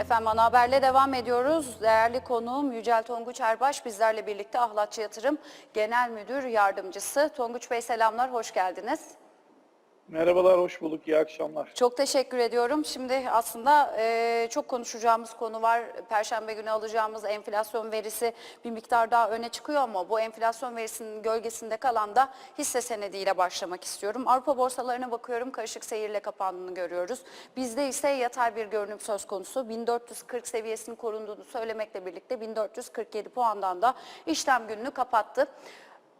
Efendim ana haberle devam ediyoruz. Değerli konuğum Yücel Tonguç Erbaş bizlerle birlikte Ahlatçı Yatırım Genel Müdür Yardımcısı. Tonguç Bey selamlar, hoş geldiniz. Merhabalar, hoş bulduk. İyi akşamlar. Çok teşekkür ediyorum. Şimdi aslında e, çok konuşacağımız konu var. Perşembe günü alacağımız enflasyon verisi bir miktar daha öne çıkıyor ama bu enflasyon verisinin gölgesinde kalan da hisse senediyle başlamak istiyorum. Avrupa borsalarına bakıyorum. Karışık seyirle kapandığını görüyoruz. Bizde ise yatay bir görünüm söz konusu. 1440 seviyesinin korunduğunu söylemekle birlikte 1447 puandan da işlem gününü kapattı.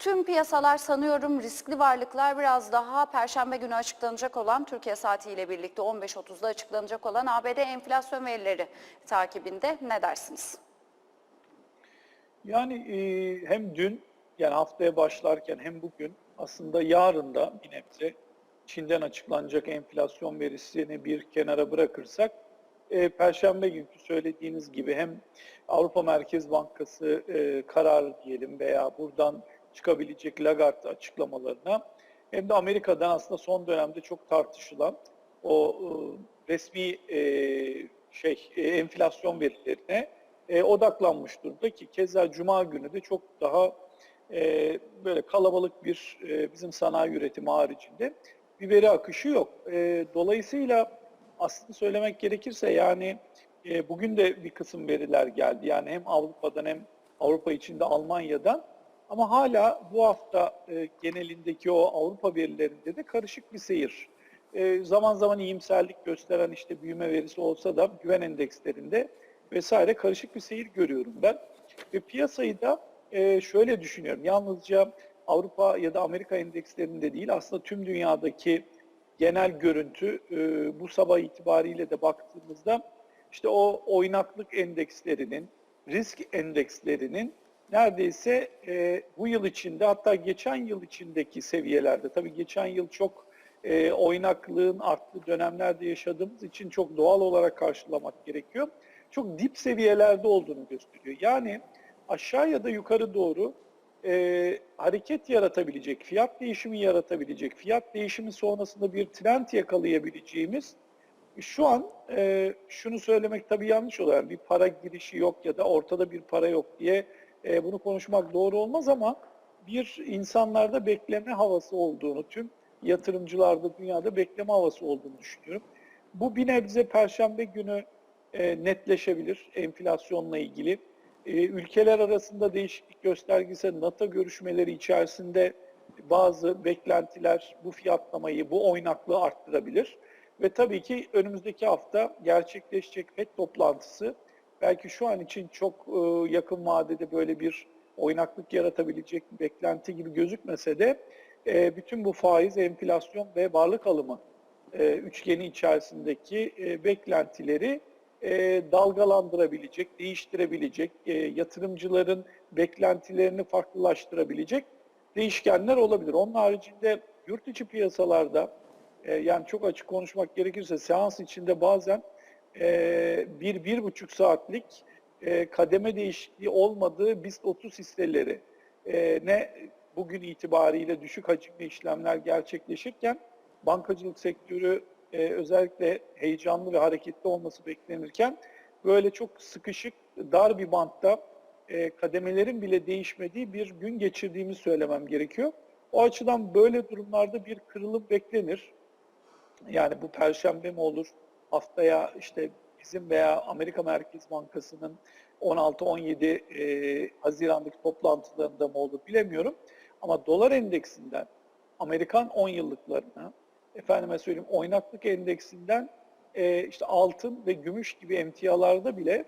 Tüm piyasalar sanıyorum riskli varlıklar biraz daha perşembe günü açıklanacak olan Türkiye saatiyle birlikte 15.30'da açıklanacak olan ABD enflasyon verileri takibinde ne dersiniz? Yani e, hem dün, yani haftaya başlarken hem bugün aslında yarın da bir nebze Çin'den açıklanacak enflasyon verisini bir kenara bırakırsak e, Perşembe günkü söylediğiniz gibi hem Avrupa Merkez Bankası e, kararı diyelim veya buradan çıkabilecek Lagarde açıklamalarına hem de Amerika'dan aslında son dönemde çok tartışılan o e, resmi e, şey e, enflasyon verilerine odaklanmış durumda ki keza Cuma günü de çok daha böyle kalabalık bir bizim sanayi üretimi haricinde bir veri akışı yok. Dolayısıyla aslında söylemek gerekirse yani bugün de bir kısım veriler geldi. Yani hem Avrupa'dan hem Avrupa içinde Almanya'dan ama hala bu hafta e, genelindeki o Avrupa verilerinde de karışık bir seyir. E, zaman zaman iyimserlik gösteren işte büyüme verisi olsa da güven endekslerinde vesaire karışık bir seyir görüyorum ben. Ve piyasayı da e, şöyle düşünüyorum. Yalnızca Avrupa ya da Amerika endekslerinde değil aslında tüm dünyadaki genel görüntü e, bu sabah itibariyle de baktığımızda işte o oynaklık endekslerinin, risk endekslerinin neredeyse e, bu yıl içinde hatta geçen yıl içindeki seviyelerde tabii geçen yıl çok e, oynaklığın arttığı dönemlerde yaşadığımız için çok doğal olarak karşılamak gerekiyor. Çok dip seviyelerde olduğunu gösteriyor. Yani aşağı ya da yukarı doğru e, hareket yaratabilecek, fiyat değişimi yaratabilecek, fiyat değişimi sonrasında bir trend yakalayabileceğimiz şu an e, şunu söylemek tabii yanlış olur. Yani bir para girişi yok ya da ortada bir para yok diye e, bunu konuşmak doğru olmaz ama bir insanlarda bekleme havası olduğunu, tüm yatırımcılarda dünyada bekleme havası olduğunu düşünüyorum. Bu bir nebze perşembe günü e, netleşebilir enflasyonla ilgili. E, ülkeler arasında değişiklik göstergesi NATO görüşmeleri içerisinde bazı beklentiler bu fiyatlamayı, bu oynaklığı arttırabilir. Ve tabii ki önümüzdeki hafta gerçekleşecek FED toplantısı belki şu an için çok e, yakın vadede böyle bir oynaklık yaratabilecek bir beklenti gibi gözükmese de e, bütün bu faiz, enflasyon ve varlık alımı e, üçgeni içerisindeki beklentileri dalgalandırabilecek, değiştirebilecek, yatırımcıların beklentilerini farklılaştırabilecek değişkenler olabilir. Onun haricinde yurt içi piyasalarda yani çok açık konuşmak gerekirse seans içinde bazen e, bir, bir buçuk saatlik e, kademe değişikliği olmadığı BIST 30 hisseleri e, ne bugün itibariyle düşük hacimli işlemler gerçekleşirken bankacılık sektörü e, özellikle heyecanlı ve hareketli olması beklenirken böyle çok sıkışık, dar bir bantta e, kademelerin bile değişmediği bir gün geçirdiğimi söylemem gerekiyor. O açıdan böyle durumlarda bir kırılım beklenir. Yani bu perşembe mi olur, haftaya işte bizim veya Amerika Merkez Bankası'nın 16-17 e, Haziran'daki toplantılarında mı olur bilemiyorum. Ama dolar endeksinden Amerikan 10 yıllıklarına, efendime söyleyeyim oynaklık endeksinden e, işte altın ve gümüş gibi emtialarda bile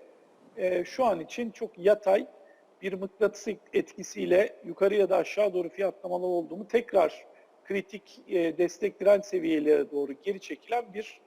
e, şu an için çok yatay bir mıknatıs etkisiyle yukarı ya da aşağı doğru fiyatlamalı olduğumu tekrar kritik e, destek direnç seviyelere doğru geri çekilen bir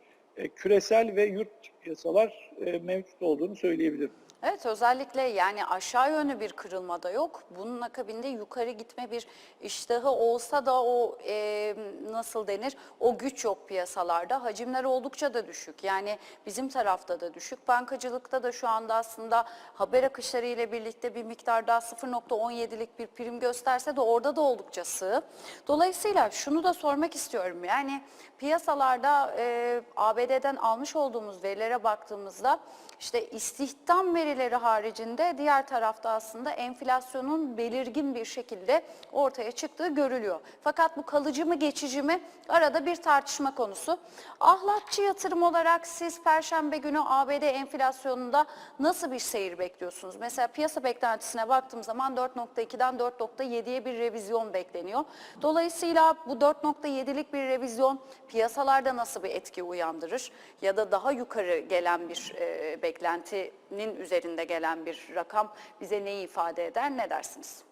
küresel ve yurt piyasalar e, mevcut olduğunu söyleyebilirim. Evet özellikle yani aşağı yönlü bir kırılma da yok. Bunun akabinde yukarı gitme bir iştahı olsa da o e, nasıl denir o güç yok piyasalarda. Hacimler oldukça da düşük. Yani bizim tarafta da düşük. Bankacılıkta da şu anda aslında haber akışları ile birlikte bir miktar daha 0.17'lik bir prim gösterse de orada da oldukça sığ. Dolayısıyla şunu da sormak istiyorum. Yani piyasalarda e, ABD'den almış olduğumuz verilere baktığımızda işte istihdam verileri haricinde diğer tarafta aslında enflasyonun belirgin bir şekilde ortaya çıktığı görülüyor. Fakat bu kalıcı mı geçici mi arada bir tartışma konusu. Ahlatçı yatırım olarak siz Perşembe günü ABD enflasyonunda nasıl bir seyir bekliyorsunuz? Mesela piyasa beklentisine baktığım zaman 4.2'den 4.7'ye bir revizyon bekleniyor. Dolayısıyla bu 4.7'lik bir revizyon piyasalarda nasıl bir etki uyandırır? Ya da daha yukarı gelen bir e, beklentinin üzerinde gelen bir rakam bize neyi ifade eder? Ne dersiniz?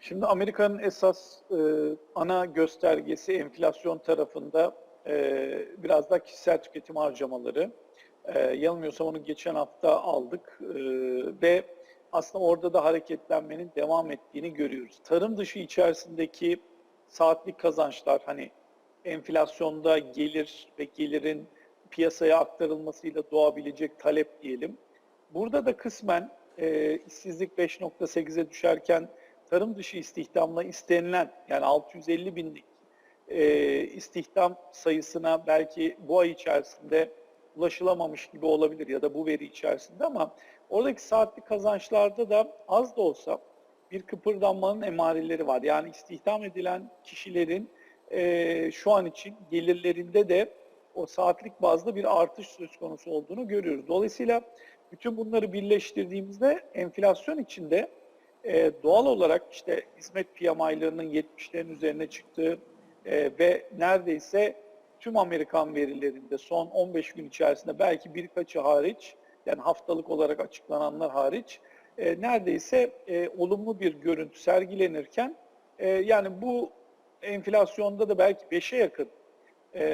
Şimdi Amerika'nın esas e, ana göstergesi enflasyon tarafında e, biraz da kişisel tüketim harcamaları. E, yanılmıyorsam onu geçen hafta aldık e, ve aslında orada da hareketlenmenin devam ettiğini görüyoruz. Tarım dışı içerisindeki saatlik kazançlar hani enflasyonda gelir ve gelirin piyasaya aktarılmasıyla doğabilecek talep diyelim. Burada da kısmen e, işsizlik 5.8'e düşerken tarım dışı istihdamla istenilen yani 650 binlik e, istihdam sayısına belki bu ay içerisinde ulaşılamamış gibi olabilir ya da bu veri içerisinde ama oradaki saatlik kazançlarda da az da olsa bir kıpırdanmanın emareleri var. Yani istihdam edilen kişilerin e, şu an için gelirlerinde de o saatlik bazda bir artış söz konusu olduğunu görüyoruz. Dolayısıyla bütün bunları birleştirdiğimizde enflasyon içinde e, doğal olarak işte hizmet PMI'larının 70'lerin üzerine çıktığı e, ve neredeyse tüm Amerikan verilerinde son 15 gün içerisinde belki birkaçı hariç yani haftalık olarak açıklananlar hariç e, neredeyse e, olumlu bir görüntü sergilenirken e, yani bu enflasyonda da belki 5'e yakın e,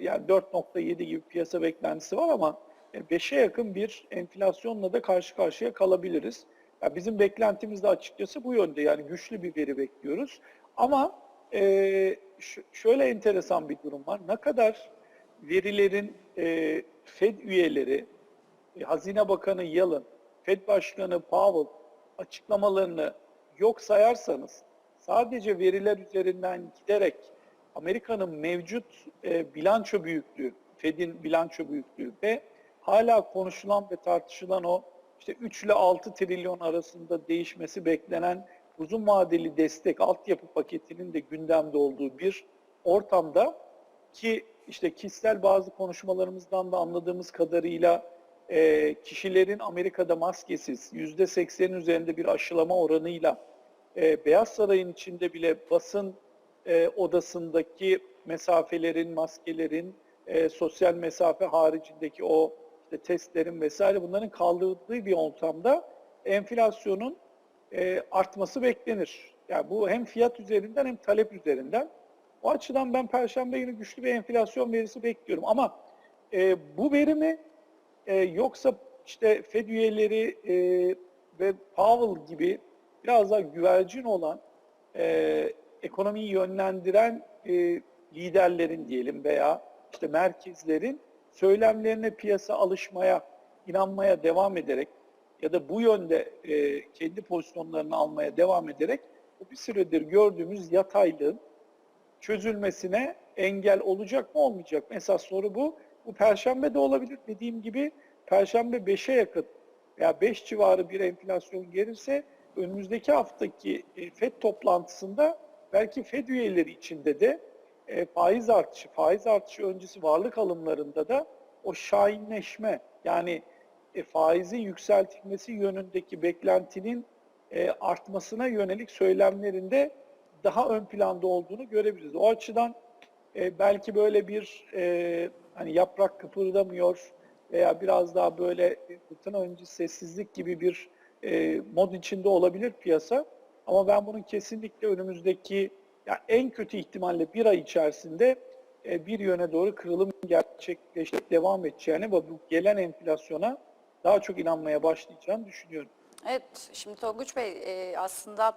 yani 4.7 gibi piyasa beklentisi var ama 5'e yakın bir enflasyonla da karşı karşıya kalabiliriz. Yani bizim beklentimiz de açıkçası bu yönde yani güçlü bir veri bekliyoruz. Ama e, şöyle enteresan bir durum var. Ne kadar verilerin e, Fed üyeleri, e, Hazine Bakanı Yalın, Fed Başkanı Powell açıklamalarını yok sayarsanız sadece veriler üzerinden giderek Amerika'nın mevcut e, bilanço büyüklüğü, Fed'in bilanço büyüklüğü ve hala konuşulan ve tartışılan o işte 3 ile 6 trilyon arasında değişmesi beklenen uzun vadeli destek altyapı paketinin de gündemde olduğu bir ortamda ki işte kişisel bazı konuşmalarımızdan da anladığımız kadarıyla e, kişilerin Amerika'da maskesiz %80'in üzerinde bir aşılama oranıyla e, Beyaz Saray'ın içinde bile basın e, odasındaki mesafelerin, maskelerin, e, sosyal mesafe haricindeki o işte testlerin vesaire bunların kaldırıldığı bir ortamda enflasyonun e, artması beklenir. Yani bu hem fiyat üzerinden hem talep üzerinden. O açıdan ben Perşembe günü güçlü bir enflasyon verisi bekliyorum. Ama e, bu veri mi e, yoksa işte Fed üyeleri e, ve Powell gibi biraz daha güvercin olan e, ekonomiyi yönlendiren e, liderlerin diyelim veya işte merkezlerin söylemlerine piyasa alışmaya, inanmaya devam ederek ya da bu yönde e, kendi pozisyonlarını almaya devam ederek bu bir süredir gördüğümüz yataylığın çözülmesine engel olacak mı olmayacak mı? Esas soru bu. Bu perşembe de olabilir. Dediğim gibi perşembe 5'e yakın veya 5 civarı bir enflasyon gelirse önümüzdeki haftaki e, FED toplantısında belki FED üyeleri içinde de e, faiz artışı, faiz artışı öncesi varlık alımlarında da o şahinleşme yani e, faizin yükseltilmesi yönündeki beklentinin e, artmasına yönelik söylemlerinde daha ön planda olduğunu görebiliriz. O açıdan e, belki böyle bir e, hani yaprak kıpırdamıyor veya biraz daha böyle fırtına öncesi sessizlik gibi bir e, mod içinde olabilir piyasa. Ama ben bunun kesinlikle önümüzdeki yani en kötü ihtimalle bir ay içerisinde e, bir yöne doğru kırılım gerçekleşip devam edeceğini ve bu gelen enflasyona daha çok inanmaya başlayacağını düşünüyorum. Evet, şimdi Tonguç Bey e, aslında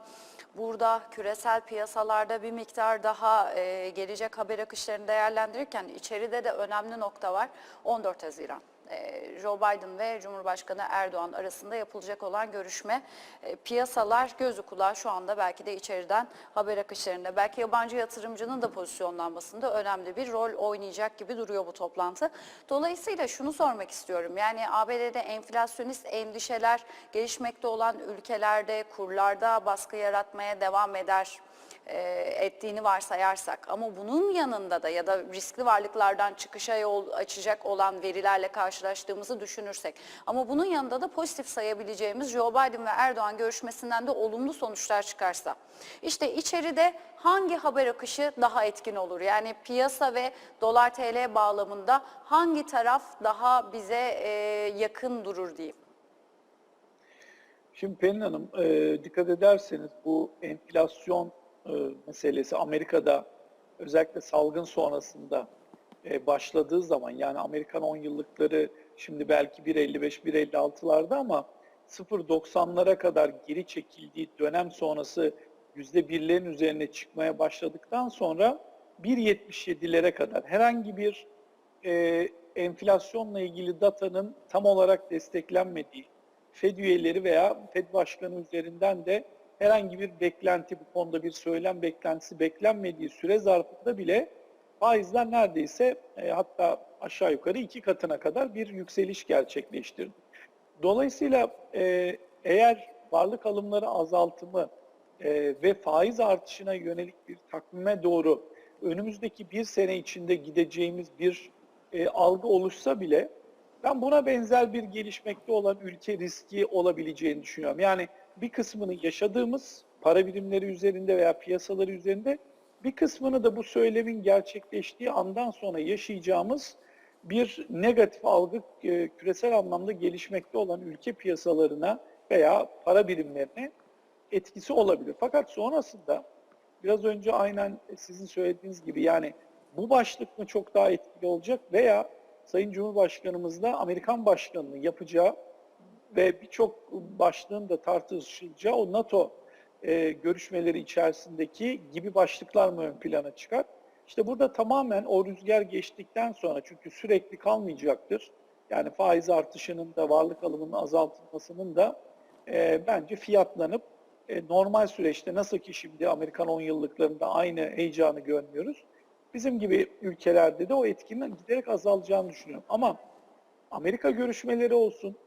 burada küresel piyasalarda bir miktar daha e, gelecek haber akışlarını değerlendirirken içeride de önemli nokta var. 14 Haziran. E, Joe Biden ve Cumhurbaşkanı Erdoğan arasında yapılacak olan görüşme. E, piyasalar gözü kulağı şu anda belki de içeriden haber akışlarında, belki yabancı yatırımcının da pozisyonlanmasında önemli bir rol oynayacak gibi duruyor bu toplantı. Dolayısıyla şunu sormak istiyorum. Yani ABD'de enflasyonist endişeler gelişmekte olan ülkelerde kurlarda baskı yaratmaya devam eder e, ettiğini varsayarsak ama bunun yanında da ya da riskli varlıklardan çıkışa yol açacak olan verilerle karşılaştığımızı düşünürsek ama bunun yanında da pozitif sayabileceğimiz Joe Biden ve Erdoğan görüşmesinden de olumlu sonuçlar çıkarsa işte içeride hangi haber akışı daha etkin olur? Yani piyasa ve dolar TL bağlamında hangi taraf daha bize e, yakın durur diyeyim? Şimdi Pelin Hanım e, dikkat ederseniz bu enflasyon e, meselesi Amerika'da özellikle salgın sonrasında e, başladığı zaman yani Amerikan 10 yıllıkları şimdi belki 1.55-1.56'larda ama 0.90'lara kadar geri çekildiği dönem sonrası %1'lerin üzerine çıkmaya başladıktan sonra 1.77'lere kadar herhangi bir e, enflasyonla ilgili datanın tam olarak desteklenmediği, Fed üyeleri veya Fed başkanı üzerinden de herhangi bir beklenti, bu konuda bir söylem beklentisi beklenmediği süre zarfında bile faizler neredeyse e, hatta aşağı yukarı iki katına kadar bir yükseliş gerçekleştirdi. Dolayısıyla e, eğer varlık alımları azaltımı e, ve faiz artışına yönelik bir takvime doğru önümüzdeki bir sene içinde gideceğimiz bir e, algı oluşsa bile ben buna benzer bir gelişmekte olan ülke riski olabileceğini düşünüyorum. Yani bir kısmını yaşadığımız para birimleri üzerinde veya piyasaları üzerinde bir kısmını da bu söylemin gerçekleştiği andan sonra yaşayacağımız bir negatif algı e, küresel anlamda gelişmekte olan ülke piyasalarına veya para birimlerine etkisi olabilir. Fakat sonrasında biraz önce aynen sizin söylediğiniz gibi yani bu başlık mı çok daha etkili olacak veya Sayın Cumhurbaşkanımız da Amerikan Başkanı'nın yapacağı ve birçok başlığın da tartışılacağı o NATO e, görüşmeleri içerisindeki gibi başlıklar mı ön plana çıkar? İşte burada tamamen o rüzgar geçtikten sonra çünkü sürekli kalmayacaktır. Yani faiz artışının da varlık alımının azaltılmasının da e, bence fiyatlanıp e, normal süreçte nasıl ki şimdi Amerikan 10 yıllıklarında aynı heyecanı görmüyoruz. Bizim gibi ülkelerde de o etkinin giderek azalacağını düşünüyorum. Ama Amerika görüşmeleri olsun,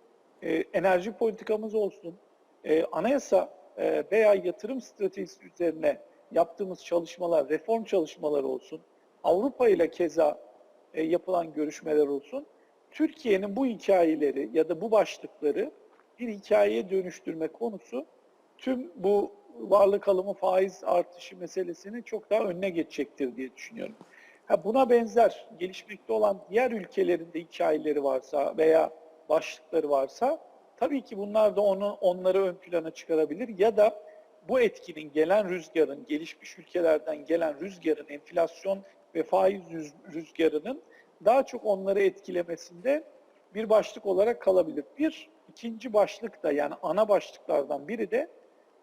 e, enerji politikamız olsun, e, anayasa e, veya yatırım stratejisi üzerine yaptığımız çalışmalar, reform çalışmaları olsun, Avrupa ile keza e, yapılan görüşmeler olsun, Türkiye'nin bu hikayeleri ya da bu başlıkları bir hikayeye dönüştürme konusu tüm bu varlık alımı faiz artışı meselesini çok daha önüne geçecektir diye düşünüyorum. Ha buna benzer gelişmekte olan diğer ülkelerin de hikayeleri varsa veya başlıkları varsa tabii ki bunlar da onu onları ön plana çıkarabilir ya da bu etkinin gelen rüzgarın, gelişmiş ülkelerden gelen rüzgarın, enflasyon ve faiz rüzgarının daha çok onları etkilemesinde bir başlık olarak kalabilir. Bir ikinci başlık da yani ana başlıklardan biri de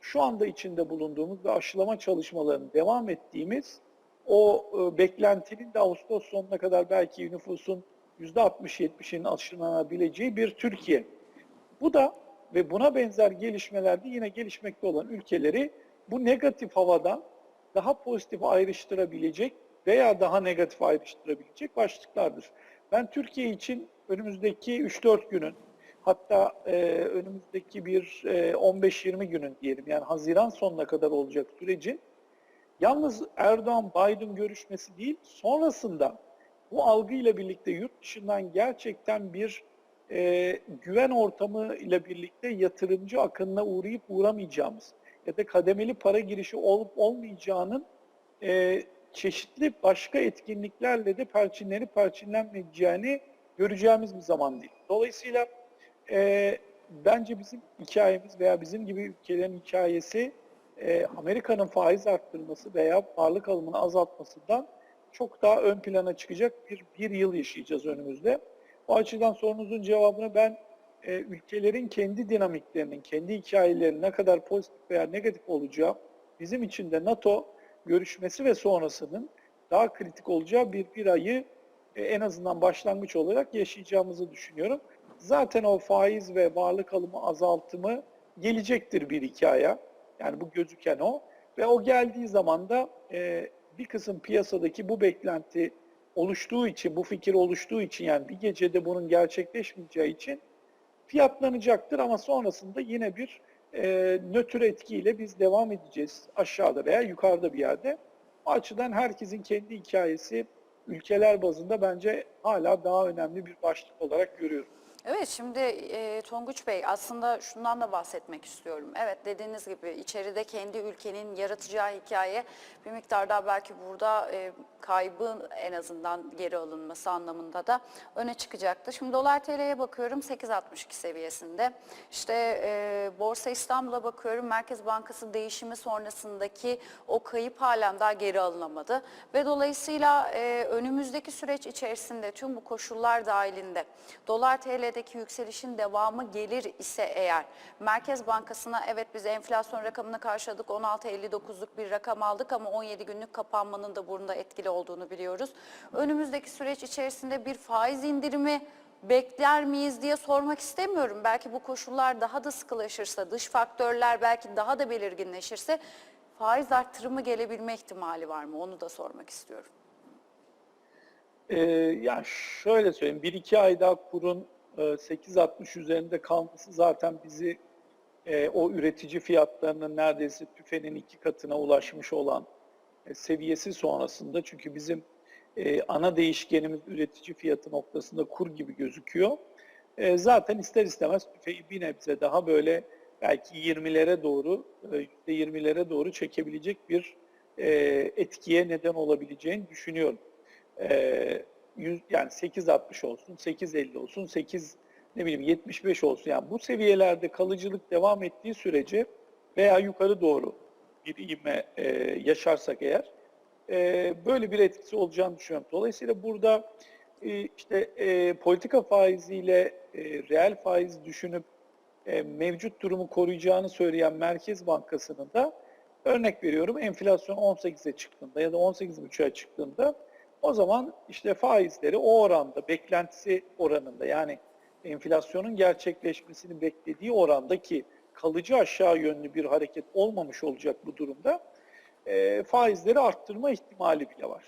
şu anda içinde bulunduğumuz ve aşılama çalışmalarının devam ettiğimiz o e, beklentinin de Ağustos sonuna kadar belki nüfusun %60-70'inin aşılanabileceği bir Türkiye. Bu da ve buna benzer gelişmelerde yine gelişmekte olan ülkeleri bu negatif havadan daha pozitif ayrıştırabilecek veya daha negatif ayrıştırabilecek başlıklardır. Ben Türkiye için önümüzdeki 3-4 günün hatta e, önümüzdeki bir e, 15-20 günün diyelim yani Haziran sonuna kadar olacak sürecin yalnız Erdoğan-Biden görüşmesi değil sonrasında bu algıyla birlikte yurt dışından gerçekten bir e, güven ortamı ile birlikte yatırımcı akınına uğrayıp uğramayacağımız ya da kademeli para girişi olup olmayacağının e, çeşitli başka etkinliklerle de perçinlenip perçinlenmeyeceğini göreceğimiz bir zaman değil. Dolayısıyla e, bence bizim hikayemiz veya bizim gibi ülkelerin hikayesi e, Amerika'nın faiz arttırması veya varlık alımını azaltmasından çok daha ön plana çıkacak bir, bir yıl yaşayacağız önümüzde. O açıdan sorunuzun cevabını ben e, ülkelerin kendi dinamiklerinin, kendi hikayelerinin ne kadar pozitif veya negatif olacağı bizim için de NATO görüşmesi ve sonrasının daha kritik olacağı bir bir ayı e, en azından başlangıç olarak yaşayacağımızı düşünüyorum. Zaten o faiz ve varlık alımı azaltımı gelecektir bir iki aya. Yani bu gözüken o. Ve o geldiği zaman da e, bir kısım piyasadaki bu beklenti oluştuğu için, bu fikir oluştuğu için yani bir gecede bunun gerçekleşmeyeceği için fiyatlanacaktır ama sonrasında yine bir e, nötr etkiyle biz devam edeceğiz aşağıda veya yukarıda bir yerde. O açıdan herkesin kendi hikayesi ülkeler bazında bence hala daha önemli bir başlık olarak görüyorum. Evet şimdi e, Tonguç Bey aslında şundan da bahsetmek istiyorum. Evet dediğiniz gibi içeride kendi ülkenin yaratacağı hikaye bir miktar daha belki burada e, kaybın en azından geri alınması anlamında da öne çıkacaktı. Şimdi dolar TL'ye bakıyorum 8.62 seviyesinde. İşte e, Borsa İstanbul'a bakıyorum Merkez Bankası değişimi sonrasındaki o kayıp halen daha geri alınamadı. Ve dolayısıyla e, önümüzdeki süreç içerisinde tüm bu koşullar dahilinde dolar TL'deki yükselişin devamı gelir ise eğer Merkez Bankası'na evet biz enflasyon rakamını karşıladık 16.59'luk bir rakam aldık ama 17 günlük kapanmanın da bunda etkili olduğunu biliyoruz. Önümüzdeki süreç içerisinde bir faiz indirimi bekler miyiz diye sormak istemiyorum. Belki bu koşullar daha da sıkılaşırsa, dış faktörler belki daha da belirginleşirse faiz arttırımı gelebilme ihtimali var mı? Onu da sormak istiyorum. Ee, yani şöyle söyleyeyim, bir iki ay daha kurun e, 8.60 üzerinde kalması zaten bizi e, o üretici fiyatlarının neredeyse tüfenin iki katına ulaşmış olan e, seviyesi sonrasında çünkü bizim e, ana değişkenimiz üretici fiyatı noktasında kur gibi gözüküyor. E, zaten ister istemez bir nebze daha böyle belki 20'lere doğru, e, %20'lere doğru çekebilecek bir e, etkiye neden olabileceğini düşünüyorum. E, yüz, yani 8.60 olsun, 8.50 olsun, 8 ne bileyim 75 olsun. Yani bu seviyelerde kalıcılık devam ettiği sürece veya yukarı doğru bir ivme e, yaşarsak eğer e, böyle bir etkisi olacağını düşünüyorum. Dolayısıyla burada e, işte e, politika faiziyle e, reel faiz düşünüp e, mevcut durumu koruyacağını söyleyen Merkez Bankası'nın da örnek veriyorum enflasyon 18'e çıktığında ya da 18,5'a çıktığında o zaman işte faizleri o oranda beklentisi oranında yani enflasyonun gerçekleşmesini beklediği orandaki kalıcı aşağı yönlü bir hareket olmamış olacak bu durumda e, faizleri arttırma ihtimali bile var.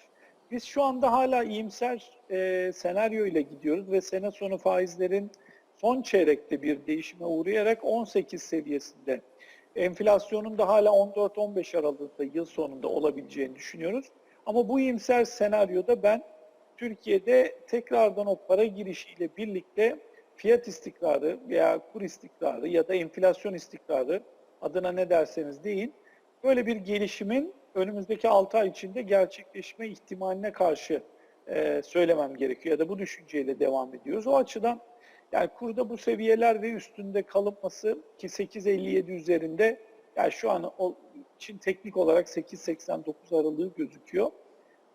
Biz şu anda hala iyimser e, senaryo ile gidiyoruz ve sene sonu faizlerin son çeyrekte bir değişime uğrayarak 18 seviyesinde enflasyonun da hala 14-15 aralığında yıl sonunda olabileceğini düşünüyoruz. Ama bu iyimser senaryoda ben Türkiye'de tekrardan o para girişiyle birlikte fiyat istikrarı veya kur istikrarı ya da enflasyon istikrarı adına ne derseniz deyin böyle bir gelişimin önümüzdeki 6 ay içinde gerçekleşme ihtimaline karşı e, söylemem gerekiyor ya da bu düşünceyle devam ediyoruz. O açıdan yani kurda bu seviyeler ve üstünde kalınması ki 8.57 üzerinde yani şu an için teknik olarak 8.89 aralığı gözüküyor.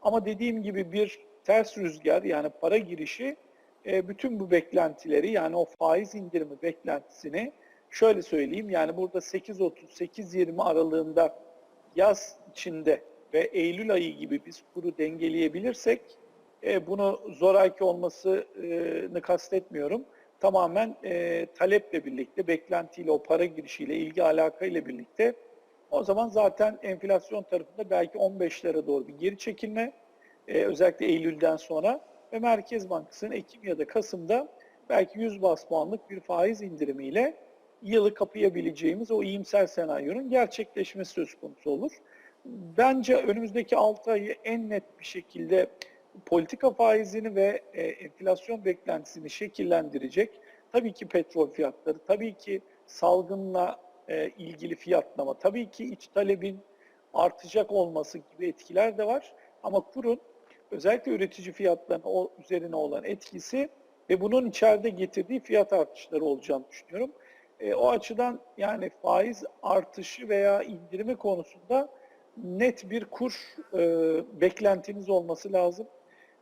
Ama dediğim gibi bir ters rüzgar yani para girişi e, bütün bu beklentileri yani o faiz indirimi beklentisini şöyle söyleyeyim yani burada 8.30-8.20 aralığında yaz içinde ve Eylül ayı gibi biz kuru dengeleyebilirsek e, bunu zoraki olmasını kastetmiyorum. Tamamen e, taleple birlikte, beklentiyle, o para girişiyle, ilgi alakayla birlikte o zaman zaten enflasyon tarafında belki 15'lere doğru bir geri çekilme, özellikle Eylül'den sonra ve Merkez Bankası'nın Ekim ya da Kasım'da belki 100 bas puanlık bir faiz indirimiyle yılı kapayabileceğimiz o iyimser senaryonun gerçekleşmesi söz konusu olur. Bence önümüzdeki 6 ayı en net bir şekilde politika faizini ve e, enflasyon beklentisini şekillendirecek. Tabii ki petrol fiyatları, tabii ki salgınla e, ilgili fiyatlama, tabii ki iç talebin artacak olması gibi etkiler de var. Ama kurun özellikle üretici fiyatlarına o, üzerine olan etkisi ve bunun içeride getirdiği fiyat artışları olacağını düşünüyorum. E, o açıdan yani faiz artışı veya indirimi konusunda net bir kur e, beklentiniz olması lazım.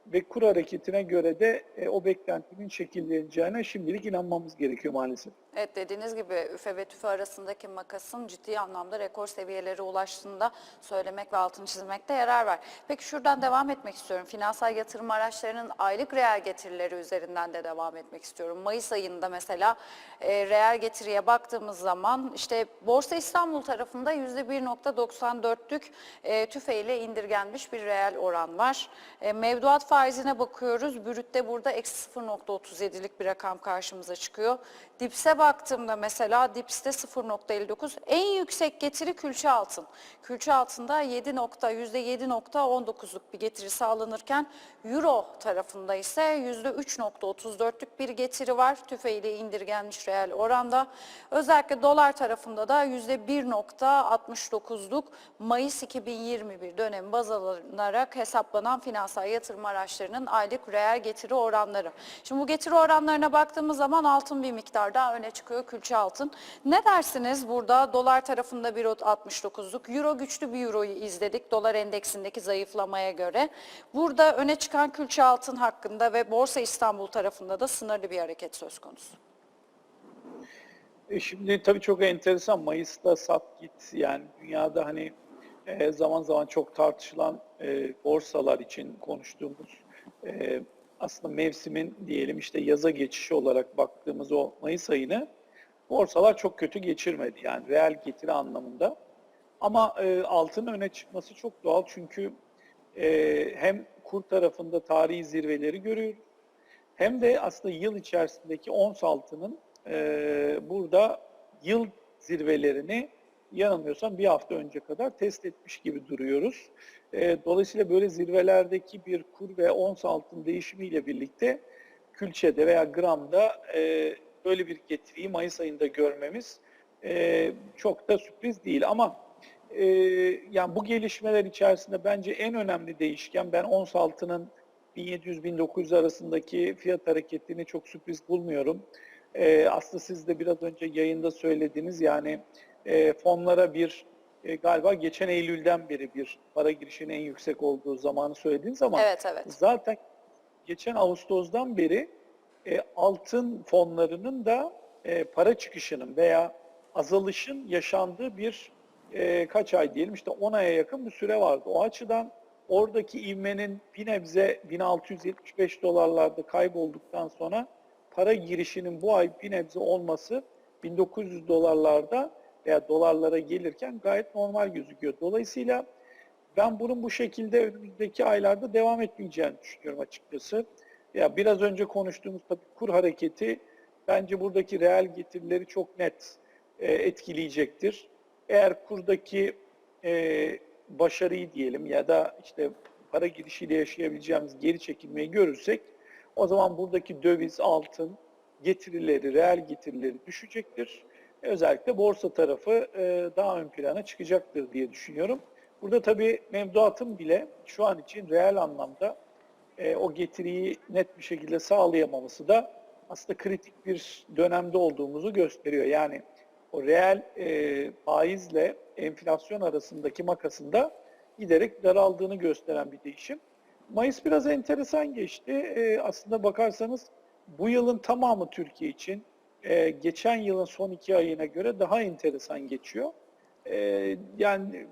ve kur hareketine göre de e, o beklentinin şekilleneceğine şimdilik inanmamız gerekiyor maalesef. Evet dediğiniz gibi üfe ve tüfe arasındaki makasın ciddi anlamda rekor seviyelere ulaştığını da söylemek ve altını çizmekte yarar var. Peki şuradan devam etmek istiyorum. Finansal yatırım araçlarının aylık reel getirileri üzerinden de devam etmek istiyorum. Mayıs ayında mesela e, reel getiriye baktığımız zaman işte Borsa İstanbul tarafında %1.94'lük e, tüfeyle indirgenmiş bir reel oran var. E, mevduat faizine bakıyoruz. Brütte burada eksi 0.37'lik bir rakam karşımıza çıkıyor. Dips'e baktığımda mesela Dips'te 0.59 en yüksek getiri külçe altın. Külçe altında 7 nokta, %7.19'luk bir getiri sağlanırken Euro tarafında ise %3.34'lük bir getiri var. Tüfeğiyle indirgenmiş reel oranda. Özellikle dolar tarafında da %1.69'luk Mayıs 2021 dönemi baz alınarak hesaplanan finansal yatırım araçlarının aylık reel getiri oranları. Şimdi bu getiri oranlarına baktığımız zaman altın bir miktar daha öne çıkıyor külçe altın. Ne dersiniz burada dolar tarafında 1.69'luk euro güçlü bir euroyu izledik dolar endeksindeki zayıflamaya göre. Burada öne çıkan külçe altın hakkında ve Borsa İstanbul tarafında da sınırlı bir hareket söz konusu. E şimdi tabii çok enteresan Mayıs'ta sat git yani dünyada hani e, zaman zaman çok tartışılan e, borsalar için konuştuğumuz e, aslında mevsimin diyelim işte yaza geçişi olarak baktığımız o Mayıs ayını borsalar çok kötü geçirmedi yani reel getiri anlamında. Ama e, altının öne çıkması çok doğal çünkü e, hem kur tarafında tarihi zirveleri görüyoruz hem de aslında yıl içerisindeki ons altının e, burada yıl zirvelerini yanılmıyorsam bir hafta önce kadar test etmiş gibi duruyoruz. E, dolayısıyla böyle zirvelerdeki bir kur ve ons altın değişimiyle birlikte külçede veya gramda e, böyle bir getiriyi Mayıs ayında görmemiz e, çok da sürpriz değil. Ama e, yani bu gelişmeler içerisinde bence en önemli değişken ben ons altının 1700-1900 arasındaki fiyat hareketini çok sürpriz bulmuyorum. E, aslında siz de biraz önce yayında söylediniz yani e, fonlara bir e, galiba geçen Eylül'den beri bir para girişinin en yüksek olduğu zamanı söylediniz ama Evet evet. zaten geçen Ağustos'dan beri e, altın fonlarının da e, para çıkışının veya azalışın yaşandığı bir e, kaç ay diyelim işte 10 aya yakın bir süre vardı. O açıdan oradaki ivmenin bir nebze 1675 dolarlarda kaybolduktan sonra para girişinin bu ay bir nebze olması 1900 dolarlarda veya dolarlara gelirken gayet normal gözüküyor. Dolayısıyla ben bunun bu şekilde önümüzdeki aylarda devam etmeyeceğini düşünüyorum açıkçası. Ya biraz önce konuştuğumuz tabii kur hareketi bence buradaki reel getirileri çok net e, etkileyecektir. Eğer kurdaki e, başarıyı diyelim ya da işte para girişiyle yaşayabileceğimiz geri çekilmeyi görürsek o zaman buradaki döviz, altın getirileri, reel getirileri düşecektir. Özellikle borsa tarafı e, daha ön plana çıkacaktır diye düşünüyorum. Burada tabii mevduatın bile şu an için reel anlamda e, o getiriyi net bir şekilde sağlayamaması da aslında kritik bir dönemde olduğumuzu gösteriyor. Yani o reel e, faizle enflasyon arasındaki makasında giderek daraldığını gösteren bir değişim. Mayıs biraz enteresan geçti. E, aslında bakarsanız bu yılın tamamı Türkiye için e, geçen yılın son iki ayına göre daha enteresan geçiyor. E, yani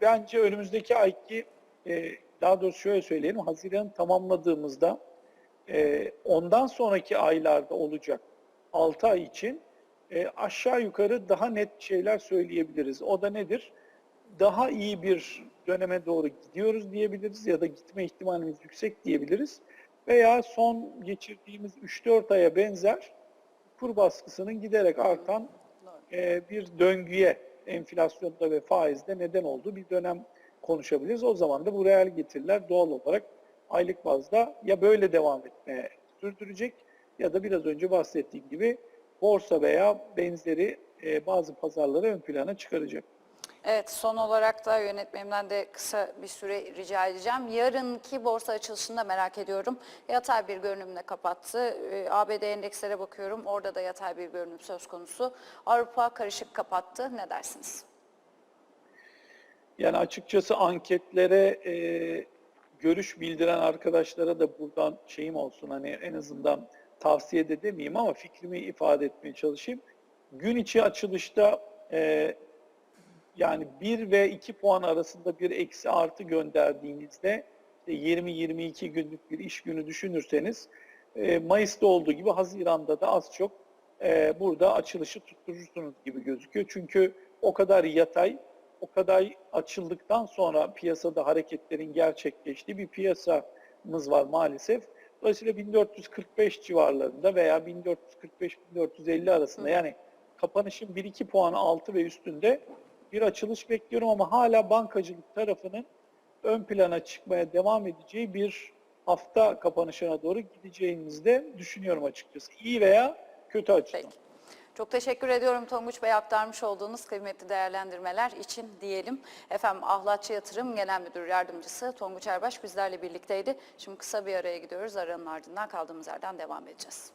bence önümüzdeki ayki e, daha doğrusu şöyle söyleyelim Haziran'ı tamamladığımızda e, ondan sonraki aylarda olacak 6 ay için e, aşağı yukarı daha net şeyler söyleyebiliriz. O da nedir? Daha iyi bir döneme doğru gidiyoruz diyebiliriz ya da gitme ihtimalimiz yüksek diyebiliriz. Veya son geçirdiğimiz 3-4 aya benzer kur baskısının giderek artan e, bir döngüye enflasyonda ve faizde neden olduğu bir dönem konuşabiliriz. O zaman da bu reel getiriler doğal olarak aylık bazda ya böyle devam etmeye sürdürecek ya da biraz önce bahsettiğim gibi borsa veya benzeri e, bazı pazarları ön plana çıkaracak. Evet son olarak da yönetmenimden de kısa bir süre rica edeceğim. Yarınki borsa açılışını da merak ediyorum. Yatay bir görünümle kapattı. Ee, ABD endekslere bakıyorum. Orada da yatay bir görünüm söz konusu. Avrupa karışık kapattı. Ne dersiniz? Yani açıkçası anketlere e, görüş bildiren arkadaşlara da buradan şeyim olsun hani en azından tavsiye de demeyeyim ama fikrimi ifade etmeye çalışayım. Gün içi açılışta e, yani 1 ve 2 puan arasında bir eksi artı gönderdiğinizde işte 20-22 günlük bir iş günü düşünürseniz e, Mayıs'ta olduğu gibi Haziran'da da az çok e, burada açılışı tutturursunuz gibi gözüküyor. Çünkü o kadar yatay, o kadar açıldıktan sonra piyasada hareketlerin gerçekleştiği bir piyasamız var maalesef. Dolayısıyla 1445 civarlarında veya 1445-1450 arasında yani kapanışın 1-2 puan altı ve üstünde bir açılış bekliyorum ama hala bankacılık tarafının ön plana çıkmaya devam edeceği bir hafta kapanışına doğru gideceğimizi de düşünüyorum açıkçası. İyi veya kötü açıdan. Peki. Çok teşekkür ediyorum Tonguç Bey aktarmış olduğunuz kıymetli değerlendirmeler için diyelim. Efendim Ahlatçı Yatırım Genel Müdür Yardımcısı Tonguç Erbaş bizlerle birlikteydi. Şimdi kısa bir araya gidiyoruz. Aranın ardından kaldığımız yerden devam edeceğiz.